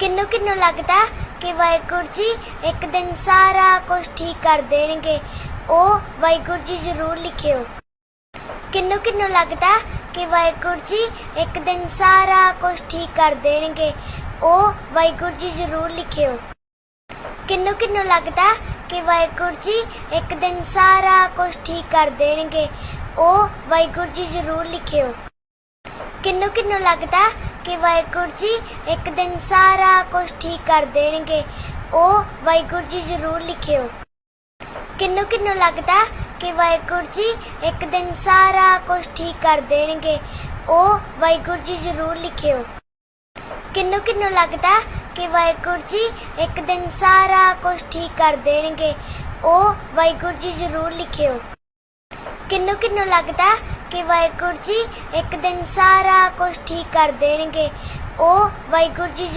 ਕਿੰਨੂੰ ਕਿੰਨੂੰ ਲੱਗਦਾ ਕਿ ਵਾਹਿਗੁਰੂ ਜੀ ਇੱਕ ਦਿਨ ਸਾਰਾ ਕੁਝ ਠੀਕ ਕਰ ਦੇਣਗੇ। ਉਹ ਵਾਹਿਗੁਰੂ ਜੀ ਜ਼ਰੂਰ ਲਿਖਿਓ। ਕਿੰਨੂੰ ਕਿੰਨੂੰ ਲੱਗਦਾ ਕਿ ਵਾਹਿਗੁਰੂ ਜੀ ਇੱਕ ਦਿਨ ਸਾਰਾ ਕੁਝ ਠੀਕ ਕਰ ਦੇਣਗੇ। ਉਹ ਵਾਹਿਗੁਰੂ ਜੀ ਜ਼ਰੂਰ ਲਿਖਿਓ। ਕਿੰਨੂੰ ਕਿੰਨੂੰ ਲੱਗਦਾ ਕਿ ਵਾਹਿਗੁਰੂ ਜੀ ਇੱਕ ਦਿਨ ਸਾਰਾ ਕੁਝ ਠੀਕ ਕਰ ਦੇਣਗੇ। ਉਹ ਵਾਹਿਗੁਰੂ ਜੀ ਜ਼ਰੂਰ ਲਿਖਿਓ। ਕਿੰਨੂੰ ਕਿੰਨੂੰ ਲੱਗਦਾ ਕਿ ਵਾਹਿਗੁਰੂ ਜੀ, ਇੱਕ ਦਿਨ ਸਾਰਾ ਕੁਝ ਠੀਕ ਕਰ ਦੇਣਗੇ। ਉਹ ਵਾਹਿਗੁਰੂ ਜੀ ਜ਼ਰੂਰ ਲਿਖਿਓ। ਕਿੰਨੂੰ ਕਿੰਨੂੰ ਲੱਗਦਾ ਕਿ ਵਾਹਿਗੁਰੂ ਜੀ, ਇੱਕ ਦਿਨ ਸਾਰਾ ਕੁਝ ਠੀਕ ਕਰ ਦੇਣਗੇ। ਉਹ ਵਾਹਿਗੁਰੂ ਜੀ ਜ਼ਰੂਰ ਲਿਖਿਓ। ਕਿੰਨੂੰ ਕਿੰਨੂੰ ਲੱਗਦਾ ਕਿ ਵਾਹਿਗੁਰੂ ਜੀ, ਇੱਕ ਦਿਨ ਸਾਰਾ ਕੁਝ ਠੀਕ ਕਰ ਦੇਣਗੇ। ਉਹ ਵਾਹਿਗੁਰੂ ਜੀ ਜ਼ਰੂਰ ਲਿਖਿਓ। ਕਿੰਨੂੰ ਕਿੰਨੂੰ ਲੱਗਦਾ ਕਿ ਵਾਹਿਗੁਰੂ ਜੀ ਇੱਕ ਦਿਨ ਸਾਰਾ ਕੁਝ ਠੀਕ ਕਰ ਦੇਣਗੇ। ਉਹ ਵਾਹਿਗੁਰੂ ਜੀ